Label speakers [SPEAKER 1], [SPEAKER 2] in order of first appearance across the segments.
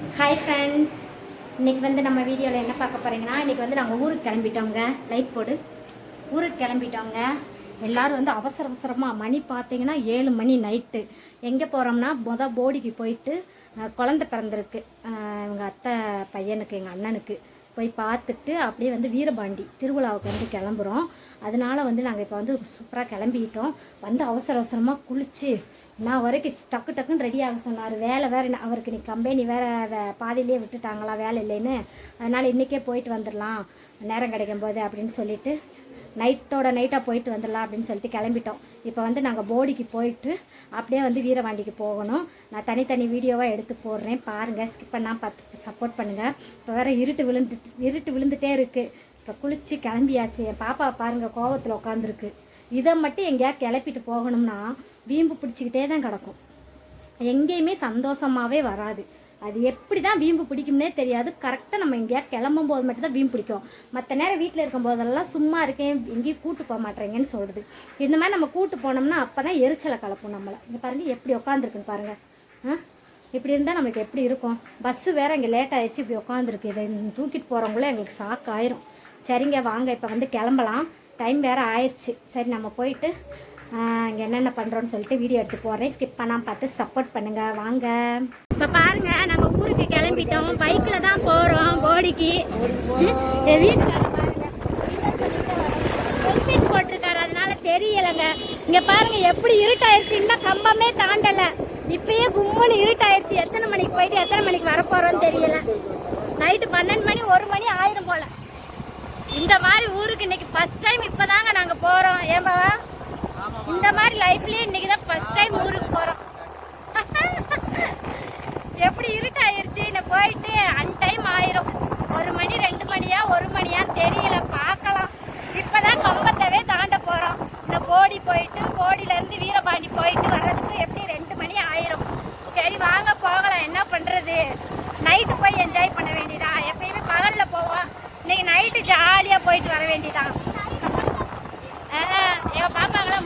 [SPEAKER 1] Hi friends இன்றைக்கி வந்து நம்ம வீடியோவில் என்ன பார்க்க போகிறீங்கன்னா இன்றைக்கி வந்து நாங்கள் ஊருக்கு கிளம்பிட்டோங்க. லைட் போடு. ஊருக்கு கிளம்பிட்டோங்க. எல்லாரும் வந்து அவசர அவசரமாக மணி பார்த்தீங்கன்னா ஏழு மணி நைட்டு எங்கே போகிறோம்னா மொதல் போடிக்கு போயிட்டு குழந்த பிறந்திருக்கு. எங்கள் அத்தை பையனுக்கு எங்கள் அண்ணனுக்கு. போய் பார்த்துட்டு அப்படியே வந்து வீரபாண்டி திருவிழாவுக்கு வந்து கிளம்புறோம். அதனால வந்து நாங்கள் இப்போ வந்து சூப்பராக கிளம்பிட்டோம். வந்து அவசர அவசரமாக குளிச்சு நான் வரைக்கும் டக்கு டக்குன்னு ரெடி ஆக சொன்னார். வேலை வேறு என்ன- அவருக்கு நீ கம்பெனி வேறு பாதியிலே விட்டுட்டாங்களா வேலை இல்லைன்னு. அதனால் இன்றைக்கே போயிட்டு வந்துடலாம். நேரம் கிடைக்கும் போது அப்படின்னு சொல்லிட்டு நைட்டோட நைட்டாக போயிட்டு வந்துடலாம் அப்படின்னு சொல்லிட்டு கிளம்பிட்டோம். இப்போ வந்து நாங்கள் போடிக்கு போயிட்டு அப்படியே வந்து வீரவாண்டிக்கு போகணும். நான் தனித்தனி வீடியோவாக எடுத்து போடுறேன். பாருங்கள் ஸ்கிப் பண்ணால் பார்த்து சப்போர்ட் பண்ணுங்கள் இப்போ வேறு இருட்டு விழுந்து இருட்டு விழுந்துட்டே இருக்குது இப்போ குளிச்சு கிளம்பியாச்சு. என் பாப்பா பாருங்கள் கோவத்தில் உட்காந்துருக்கு இதை மட்டும் எங்கேயா கிளப்பிட்டு போகணும்னா வீம்பு பிடிச்சிக்கிட்டே தான் கிடக்கும். எங்கேயுமே சந்தோஷமாகவே வராது. அது எப்படி தான் வீம்பு பிடிக்கும்னே தெரியாது. கரெக்டாக நம்ம எங்கேயா கிளம்பும் போது மட்டும்தான் வீம்பு பிடிக்கும். மற்ற நேரம் வீட்டில் இருக்கும் போதெல்லாம் சும்மா இருக்கேன் எங்கேயும் கூட்டு போக மாட்டேறீங்கன்னு சொல்கிறது இந்த மாதிரி நம்ம கூட்டு போனோம்னா அப்போ தான் எரிச்சலை கலப்போம் நம்மளை. இங்கே பாருங்கள் எப்படி உட்காந்துருக்குன்னு பாருங்கள் ஆ? இப்படி இருந்தால் நம்மளுக்கு எப்படி இருக்கும்? பஸ்ஸு வேறு இங்கே லேட் ஆகிடுச்சு இப்படி உட்காந்துருக்கு இதை தூக்கிட்டு போகிறவங்களே எங்களுக்கு சாக்கு ஆயிரும். சரிங்க வாங்க இப்போ வந்து கிளம்பலாம். டைம் வேறு ஆயிடுச்சு. சரி நம்ம போயிட்டு என்னென்ன பண்ணுறோன்னு சொல்லிட்டு வீடியோ எடுத்து போகிறேன் ஸ்கிப் பண்ணாமல் பார்த்து சப்போர்ட் பண்ணுங்க. வாங்க. இப்போ பாருங்க நம்ம ஊருக்கு கிளம்பிட்டோம். பைக்கில் தான் போகிறோம் போடிக்கு என் வீட்டுக்காரர் ஹெல்மெட் போட்டிருக்காரு அதனால தெரியலைங்க. இங்கே பாருங்க எப்படி இருட்டாயிருச்சு. இன்னும் கம்பமே தாண்டலை. இப்பயே கும்முன்னு இருட்டாயிருச்சு. எத்தனை மணிக்கு போயிட்டு எத்தனை மணிக்கு வரப்போகிறோன்னு தெரியல. நைட்டு பன்னெண்டு மணி ஒரு மணி ஆயிரம் போல. இந்த மாதிரி ஊருக்கு இன்னைக்கு ஃபர்ஸ்ட் டைம் இப்போதாங்க நாங்கள் போகிறோம் ஏன்பா? இந்த மாதிரி லைஃப்லயே இன்னைக்கு தான் ஃபர்ஸ்ட் டைம் ஊருக்கு போகிறோம் எப்படி இருட்டாயிருச்சு நான் போயிட்டு அன் டைம் ஆயிரும். ஒரு மணி ரெண்டு மணியா ஒரு மணியா தெரியல பார்க்கலாம். இப்பதான் கம்பத்தவே தாண்ட போறோம். இந்த போடி போயிட்டு போடியில இருந்து வீரபாண்டி போயிட்டு வர்றதுக்கு எப்படி ரெண்டு மணி ஆயிரும். சரி வாங்க போகலாம். என்ன பண்றது? நைட்டு போய் என்ஜாய் பண்ண வேண்டியதா? எப்பயுமே பகல்ல போவோம். இன்னைக்கு நைட்டு ஜாலியா போயிட்டு வர வேண்டியதான்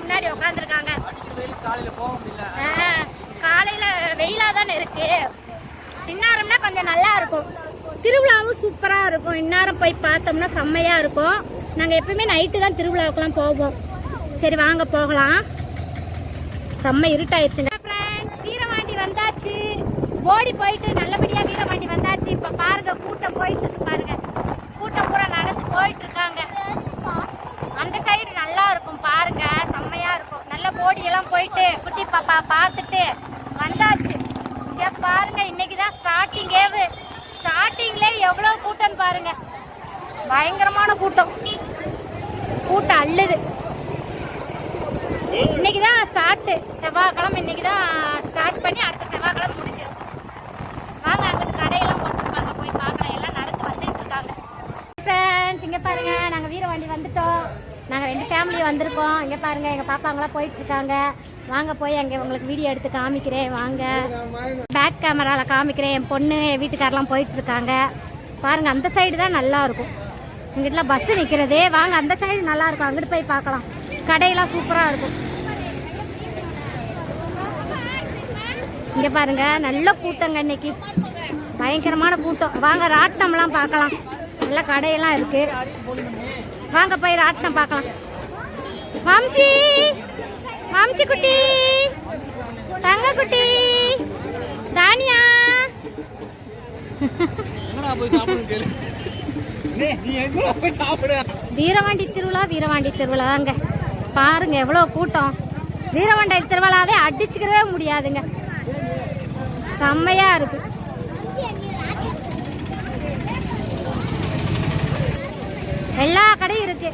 [SPEAKER 1] முன்னாடி உட்காந்துருக்காங்க காலையில வெயிலா தானே இருக்கு. இன்னாரம்னா கொஞ்சம் நல்லா இருக்கும். திருவிழாவும் சூப்பரா இருக்கும். இன்னாரம் போய் பார்த்தோம்னா செம்மையா இருக்கும். நாங்க எப்பயுமே நைட்டு தான் திருவிழாவுக்குலாம் போவோம். சரி வாங்க போகலாம். செம்ம இருட்டாயிருச்சுங்க ஃப்ரெண்ட்ஸ் வீரவாண்டி வந்தாச்சு. ஓடி போயிட்டு நல்லபடியா வீரவாண்டி வந்தாச்சு. இப்ப பாருங்க கூட்டம் போயிட்டு இருக்கு பாருங்க. கூட்டம் பூரா நடந்து போயிட்டு இருக்காங்க. அந்த சைடு நல்லா இருக்கும் பாருங்க. செம்மையா இருக்கும். நல்ல போடியெல்லாம் போயிட்டு குட்டி பாப்பா பார்த்துட்டு வந்தாச்சு. இங்கே பாருங்க இன்னைக்கு தான் ஸ்டார்டிங்கே ஸ்டார்டிங்ல எவ்வளோ கூட்டம்னு பாருங்க. பயங்கரமான கூட்டம். கூட்டம் அள்ளுது. இன்னைக்கு தான் ஸ்டார்ட்டு செவ்வாய்க்கிழமை இன்னைக்கு தான் ஸ்டார்ட் பண்ணி அடுத்த செவ்வாய்க்கிழமை முடிஞ்சிடும் வாங்க அங்கிட்டு கடையெல்லாம் போட்டுருப்பாங்க போய் பார்க்கலாம். எல்லாம் நடந்து வந்துட்டு இருக்காங்க. ஃப்ரெண்ட்ஸ் இங்கே பாருங்க நாங்கள் வீரவாண்டி வந்துட்டோம். நாங்கள் ரெண்டு ஃபேமிலி வந்திருக்கோம். இங்கே பாருங்க எங்கள் பாப்பாங்களாம் போயிட்டுருக்காங்க. வாங்க போய் அங்கே உங்களுக்கு வீடியோ எடுத்து காமிக்கிறேன். வாங்க. பேக் கேமராவில் காமிக்கிறேன். என் பொண்ணு என் வீட்டுக்காரெலாம் போயிட்டுருக்காங்க. பாருங்கள் அந்த சைடு தான் நல்லாயிருக்கும் இங்கிட்டலாம் பஸ்ஸு நிற்கிறதே வாங்க அந்த சைடு நல்லாயிருக்கும் அங்கிட்டு போய் பார்க்கலாம். கடையெல்லாம் சூப்பராக இருக்கும். இங்கே பாருங்க நல்ல கூட்டங்க இன்னைக்கு. பயங்கரமான கூட்டம். வாங்க ராட்டம்லாம் பார்க்கலாம். நல்ல கடையெல்லாம் இருக்குது வாங்க போய் ராட்டினம் பார்க்கலாம். வம்சி வம்சி குட்டி தங்க குட்டி தானியா. வீரவாண்டி திருவிழா வீரவாண்டி திருவிழா. தாங்க பாருங்க எவ்வளோ கூட்டம். வீரவாண்டி திருவிழாவே அடிச்சுக்கவே முடியாதுங்க. செம்மையா இருக்கு. எல்லா கடையும் இருக்கு.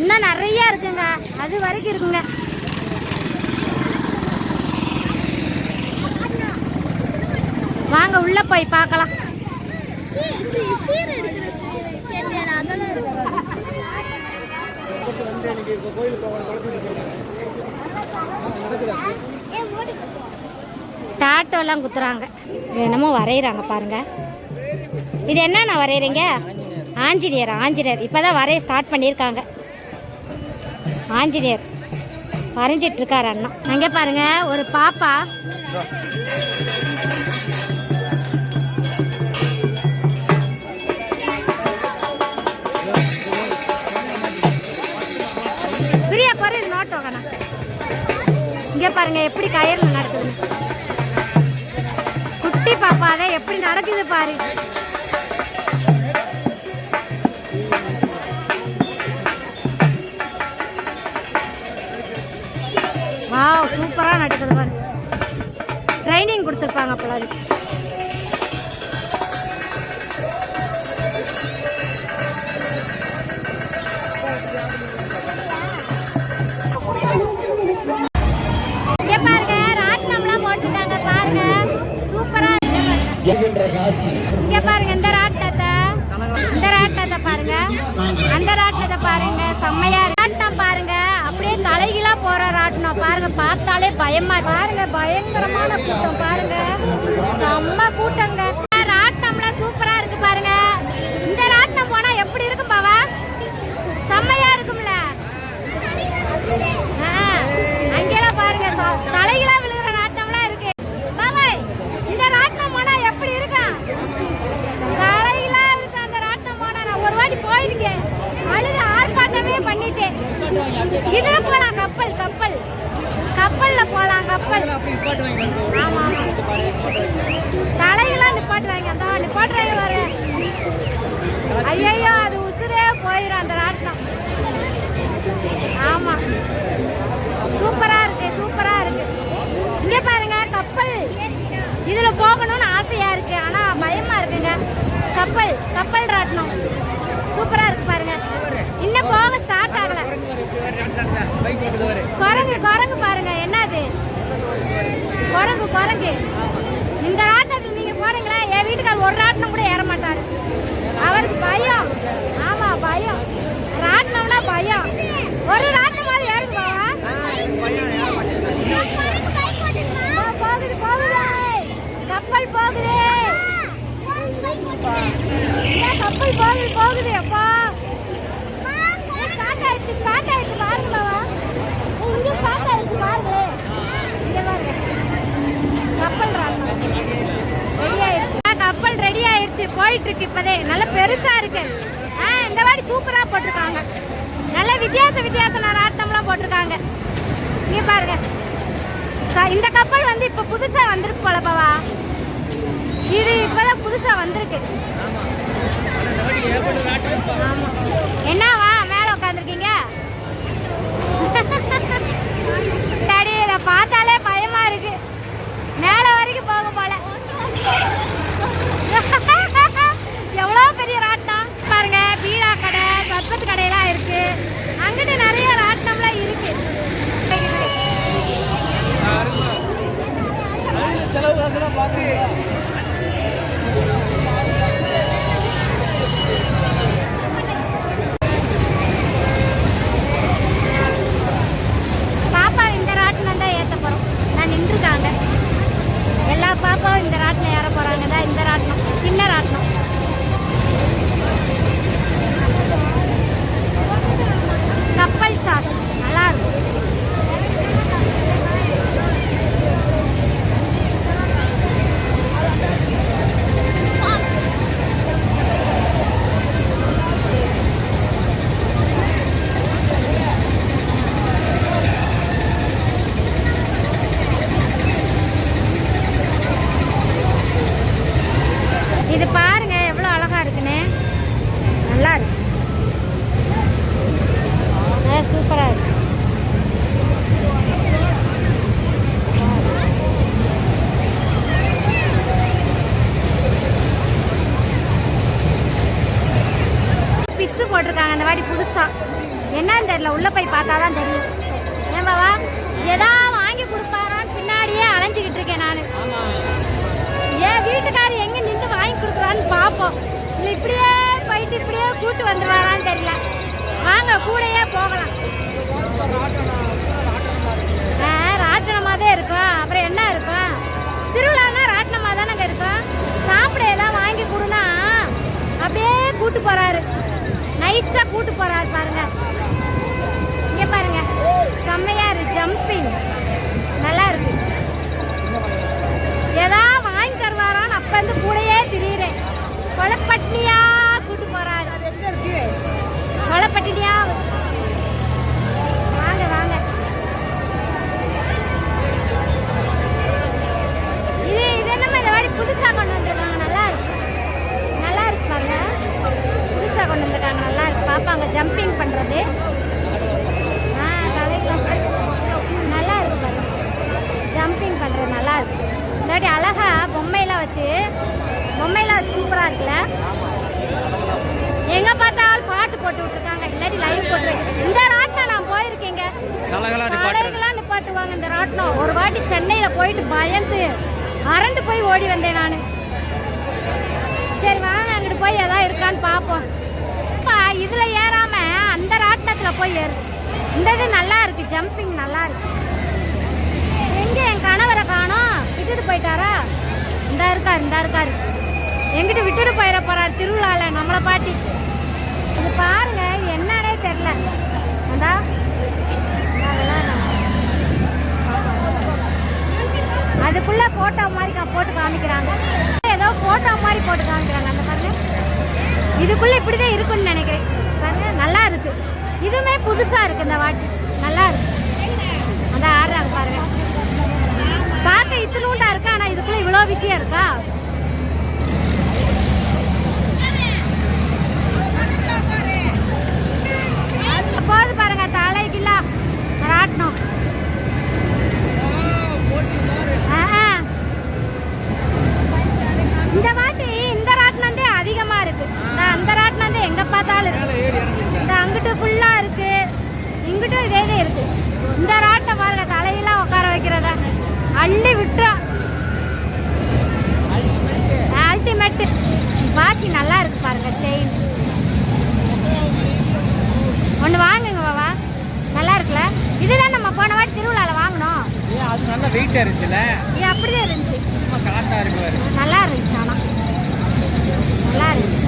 [SPEAKER 1] இன்னும் நிறைய இருக்குங்க. அது வரைக்கும் இருக்குங்க. வாங்க உள்ள போய் பார்க்கலாம். டாட்டோ எல்லாம் குத்துறாங்க. என்னமோ வரைகிறாங்க பாருங்க. இது என்னண்ணா வரைகிறீங்க ஆஞ்சநேயர் ஆஞ்சநேயர். இப்போதான் வரைய ஸ்டார்ட் பண்ணியிருக்காங்க. ஆஞ்சநேயர். வரைஞ்சிட்டுருக்கார் அண்ணா. அங்கே பாருங்கள் ஒரு பாப்பா. பிரியா பாரு நோட்டம் கண்ணா இங்கே பாருங்க எப்படி கயிறு நடக்குதுன்னு. குட்டி பாப்பா அதை எப்படி நடக்குது பாரு. வாவ் சூப்பராக நடக்குது பாரு. ட்ரைனிங் கொடுத்துருப்பாங்க அப்போ அதுக்கு பாருங்க ராட்டினம்லாம் போட்டுட்டாங்க பாருங்க. சூப்பரா இருக்கு. இங்க பாருங்க போற பாருங்க பார்த்தாலே பயமா பாருங்க பயங்கரமான கூட்டம். பாருங்க செம்ம கூட்டங்க. ராட்டினம்லாம் சூப்பரா இருக்கு பாருங்க. இந்த ராட்டினம் போனா எப்படி இருக்கும் பாவா? செம்மையா இருக்கும்ல. அங்கெல்லாம் பாருங்க ச- விழுகிற ராட்டினம்லாம் இருக்கு. பாபாய் இந்த ராட்டினம் போனா எப்படி இருக்கும் தலைகளா இருக்கு அந்த ராட்டினம் போனா நான் ஒரு வாட்டி போயிருக்கேன். அழுது ஆர்ப்பாட்டமே பண்ணிட்டேன். இதுல போலாம் கப்பல் கப்பல் கப்பல்ல தலைகீழா நிப்பாட்டுறாங்க அந்த நிப்பாட்டுறாங்க பாரு. ஐயோ அது உசுரே போயிடும் அந்த ராட்டினம் ஆமா. சூப்பரா இருக்கு சூப்பரா இருக்கு. இங்க பாருங்க கப்பல். இதுல போகணும்னு ஆசையா இருக்கு ஆனா பயமா இருக்குங்க. கப்பல் கப்பல் ராட்டணும் சூப்பரா இருக்கு பாருங்க. இன்னும் போக ஸ்டார்ட் ஆகல. குரங்கு குரங்கு பாருங்க. குரங்கு குரங்கு இந்த ஆட்டத்தில் நீங்கள் போறீங்களா என் வீட்டுக்கார் ஒரு ராட்டினம் கூட ஏற மாட்டார். அவருக்கு பயம். ஆமாம் பயம். ராட்டினம்னா பயம். ஒரு ராட்டினமாவது ஏறுங்க பாவா? போகுது போகுது. கப்பல் போகுது. கப்பல் போகுது. போகுது. அப்பா ஸ்டார்ட் ஆயிடுச்சு ஸ்டார்ட் ஆயிடுச்சு பாருங்க பாவா ஏய், இங்க ஸ்டார்ட் ஆயிடுச்சு பாருங்க இங்க பாருங்க கப்பல் ராட்னம் ரெடி ஆயிடுச்சு ஆ, கப்பல் ரெடி ஆயிடுச்சு இருக்கு இப்பதே. நல்ல பெருசா இருக்கு. ஆ இந்த மாதிரி சூப்பரா போட்டிருக்காங்க. நல்ல வித்தியாச வித்தியாச ராட்டம்லாம் போட்டிருக்காங்க. இங்க பாருங்க. இந்த கப்பல் வந்து இப்ப புதுசா வந்திருக்கு போல இது இப்பதான் புதுசா வந்திருக்கு. ஆமா. என்னவா மேல உட்காந்துருக்கீங்க டாடி இதை பார்த்தாலே பயமா இருக்கு மேல வரைக்கும் போக போல எவ்வளோ பெரிய ராட்டினம் பாருங்க பீடா கடை சர்பத்து கடையெல்லாம் இருக்கு அங்கிட்டு நிறைய ராட்டினம்லாம் இருக்கு
[SPEAKER 2] செலவு காசுலாம் பார்த்து
[SPEAKER 1] பாப்பா இந்த ராட்டினம் தான் ஏற்ற போகிறோம் நான் நின்றுருக்காங்க எல்லா பாப்பாவும் இந்த ராட்டினம் ஏற போகிறாங்க தான் இந்த ராட்டினம் சின்ன ராட்டினம் கப்பல் சாஸ் நல்லா இருக்கும் இது பாருங்க எவ்வளோ அழகா இருக்குன்னு நல்லா இருக்கு சூப்பராக இருக்கு பிஸ்ஸு போட்டிருக்காங்க அந்த வாட்டி புதுசா என்னன்னு தெரியல உள்ள போய் பார்த்தா தான் தெரியும். ஏன் பாவா எதா வாங்கி கொடுப்பாரான்னு பின்னாடியே அலைஞ்சிக்கிட்டு இருக்கேன் நான். ஏன் வீட்டுக்காரர் எங்க நின்று வாங்கி கொடுக்குறான்னு பார்ப்போம். இல்லை இப்படியே போயிட்டு இப்படியே கூட்டு வந்துடுவாரான்னு தெரியல. வாங்க கூடயே போகலாம். ஆ ராட்டினமாக தான் இருக்கும். அப்புறம் என்ன இருக்கும்? திருவிழானா ராட்டினமாக அங்கே இருக்கும்? சாப்பிட ஏதாவது வாங்கி கொடுனா அப்படியே கூட்டு போகிறாரு நைஸாக கூட்டு போகிறாரு பாருங்க. ஜம்பிங் பண்றது? ஆ சரி. நல்லா இருக்கு பாருங்க ஜம்பிங் பண்றது நல்லா இருக்கு. இந்த வாட்டி அழகா பொம்மையெல்லாம் வச்சு பொம்மையெல்லாம் வச்சு சூப்பரா இருக்குல்ல? எங்க பார்த்தாலும் பாட்டு போட்டு விட்டுருக்காங்க. இல்லாட்டி லைவ் போட்டுருக்கேன் இந்த ராட்டினம் நான் போயிருக்கேங்க. கடைகளாம் நிப்பாட்டுவாங்க இந்த ராட்டினம். ஒரு வாட்டி சென்னையில போயிட்டு பயந்து அரண்டு போய் ஓடி வந்தேன் நான். சரி வாங்க அங்கிட்டு போய் ஏதாவது இருக்கான்னு பார்ப்போம். இதுல ஏறாம அந்த ராட்டினத்துல போய் ஏறு இந்த இது நல்லா இருக்கு ஜம்பிங் நல்லா இருக்கு. எங்க என் கணவரை காணோம்? விட்டுட்டு போயிட்டாரா? இந்த இருக்காரு இந்த இருக்காரு. எங்கிட்ட விட்டுட்டு போயிட போறாரு திருவிழால நம்மளை பாட்டி. இது பாருங்க என்னடே என்னன்னே தெரியல. அந்தா அதுக்குள்ள போட்டோ மாதிரி போட்டு காமிக்கிறாங்க. ஏதோ போட்டோ மாதிரி போட்டு காமிக்கிறாங்க அந்த பாருங்க. இதுக்குள்ள இப்படிதான் இருக்குன்னு நினைக்கிறேன். ரொம்பவே புதுசா இருக்கு இந்த வாட்டி. நல்லா இருக்கு. அந்த ஆடுறாங்க பாருங்க. பார்க்க இத்தினூண்டா இருக்கு? ஆனா இதுக்குள்ள இவ்வளோ விஷயம் இருக்கா? போது பாருங்க தலைக்குலா ராட்டினம் இந்த வாட்டி இந்த ராட்டினந்தே தான் அதிகமா இருக்கு. இந்த அந்த ராட்டினந்தே தான் எங்க பார்த்தாலும் இருக்கு இந்த அங்கிட்டு ஃபுல்லா இருக்கு இங்கிட்டும் இதே தான் இருக்கு இந்த ராட்டை பாருங்க தலையெல்லாம் உட்கார வைக்கிறத? அள்ளி விட்டுறா. அல்டிமேட் வாசி நல்லா இருக்கு பாருங்க செயின் ஒன்று வாங்குங்க பாவா நல்லா இருக்குல்ல? இதுதான் நம்ம போன வாட்டி திருவிழாவில் வாங்கினோம்.
[SPEAKER 2] அது நல்ல வெயிட்டா இருந்துச்சுல?
[SPEAKER 1] இது அப்படிதான் இருந்துச்சு. நல்லா இருந்துச்சு ஆனால் நல்லா இருந்துச்சு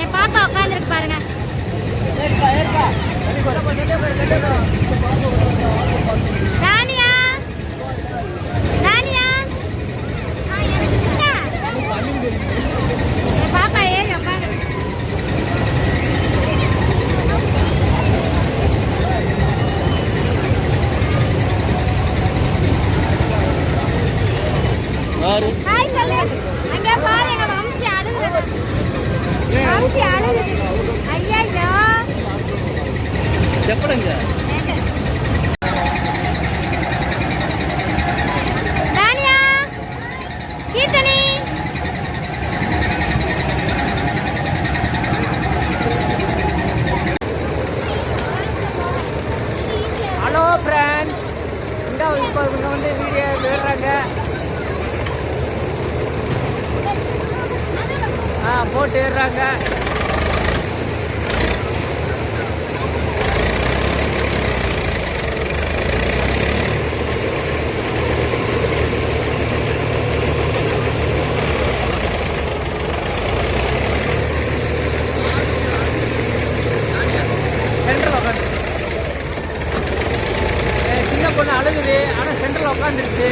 [SPEAKER 1] என் பாப்பா உட்காந்துருக்கு பாருங்க தானியா தானியா என் பாப்பா ஏறி உட்காந்து
[SPEAKER 2] யாரு
[SPEAKER 1] ஹாய் சொல்லு அங்கே பாரு எங்க வம்சி அழுகுது வம்சி அழுகுது ஐயா
[SPEAKER 2] செப்படுங்க
[SPEAKER 1] தானியா கீர்த்தனி
[SPEAKER 2] ஹலோ ஃப்ரெண்ட் இந்த இப்போ இவங்க வந்து வீடியோ விடுறாங்க ஆ போட்டு ஏறுறாங்க சென்ட்ரல் உட்காந்து சின்ன பொண்ணு அழுகுது ஆனால் சென்ட்ரல் உட்காந்துருச்சு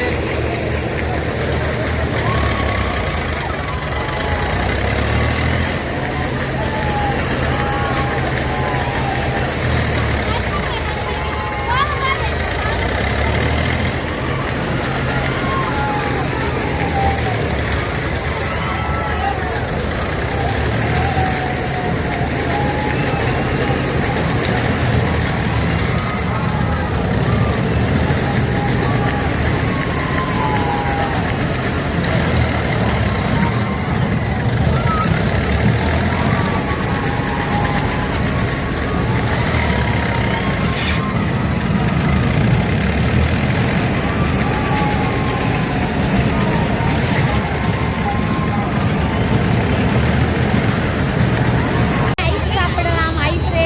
[SPEAKER 1] ஐஸ் சாப்பிடலாம் ஐஸு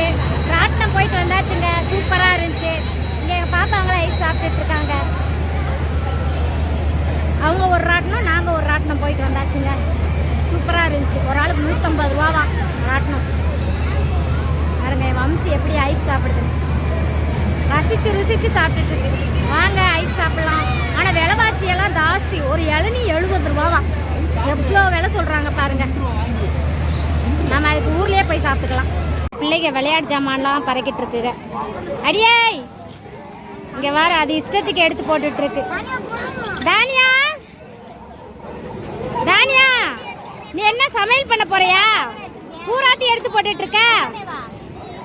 [SPEAKER 1] ராட்டினம் போயிட்டு வந்தாச்சுங்க சூப்பராக இருந்துச்சு இங்கே எங்கள் பாப்பாங்களும் ஐஸ் சாப்பிட்டுட்டு இருக்காங்க அவங்க ஒரு ராட்டினம் நாங்கள் ஒரு ராட்டினம் போயிட்டு வந்தாச்சுங்க சூப்பராக இருந்துச்சு. ஒரு ஆளுக்கு நூற்றம்பது ரூபாவா ராட்டினம் பாருங்க என் வம்சி எப்படி ஐஸ் சாப்பிடுது. ரசிச்சு ருசிச்சு சாப்பிட்டுட்டு இருக்கு. வாங்க ஐஸ் சாப்பிடலாம். ஆனால் விலைவாசி எல்லாம் ஜாஸ்தி. ஒரு இளநி எழுபது ரூபாவா எவ்வளோ விலை சொல்கிறாங்க பாருங்க. நம்ம அதுக்கு ஊர்லயே போய் சாப்பிட்டுக்கலாம். பிள்ளைங்க விளையாட்டு ஜாமான்லாம் பறக்கிட்டு இருக்குங்க. அடியே! இங்கே வர அது இஷ்டத்துக்கு எடுத்து போட்டுட்ருக்கு தானியா! நீ என்ன சமையல் பண்ண போறியா? பூராட்டி எடுத்து போட்டுட்டு இருக்க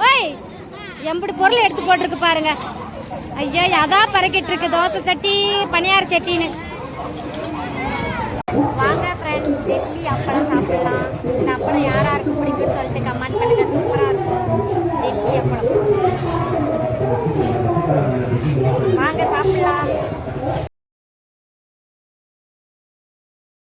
[SPEAKER 1] ஓய் எம்புடு பொருள் எடுத்து போட்டிருக்கு பாருங்க. ஐயோ அதான் பறக்கிட்டு இருக்கு தோசை சட்டி பணியார சட்டின்னு. வாங்க ஃப்ரெண்ட்ஸ் டெல்லி அப்பளம் சாப்பிடலாம்.